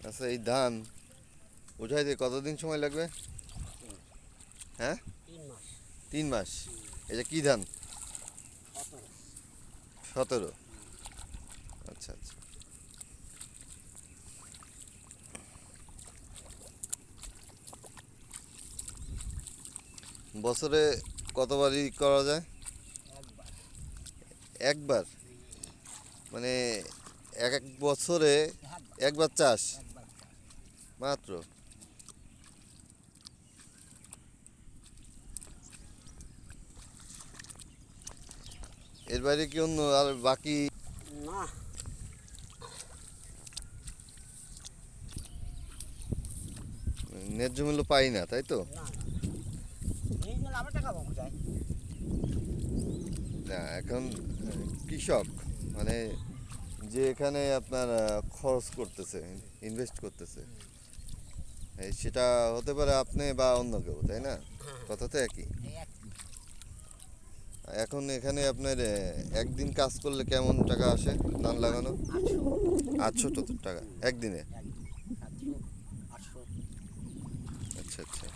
আচ্ছা এই ধান উঠাইতে কতদিন সময় লাগবে? হ্যাঁ? তিন মাস। এটা কি ধান? সতেরো। আচ্ছা আচ্ছা। বছরে কতবারই করা যায়? একবার। মানে এক এক বছরে একবার চাষ? মাত্র। এর বাইরে কি অন্য আর বাকি? না। ন্যায্য মূল্য পাই না তাই তো? না এখন কৃষক মানে যে এখানে আপনার খরচ করতেছে ইনভেস্ট করতেছে। সেটা হতে পারে আপনি বা অন্য কেউ তাই না? কথা তো একই। এখন এখানে আপনার একদিন কাজ করলে কেমন টাকা আসে ধান লাগানো? আটশো টাকা। একদিনে আচ্ছা আচ্ছা।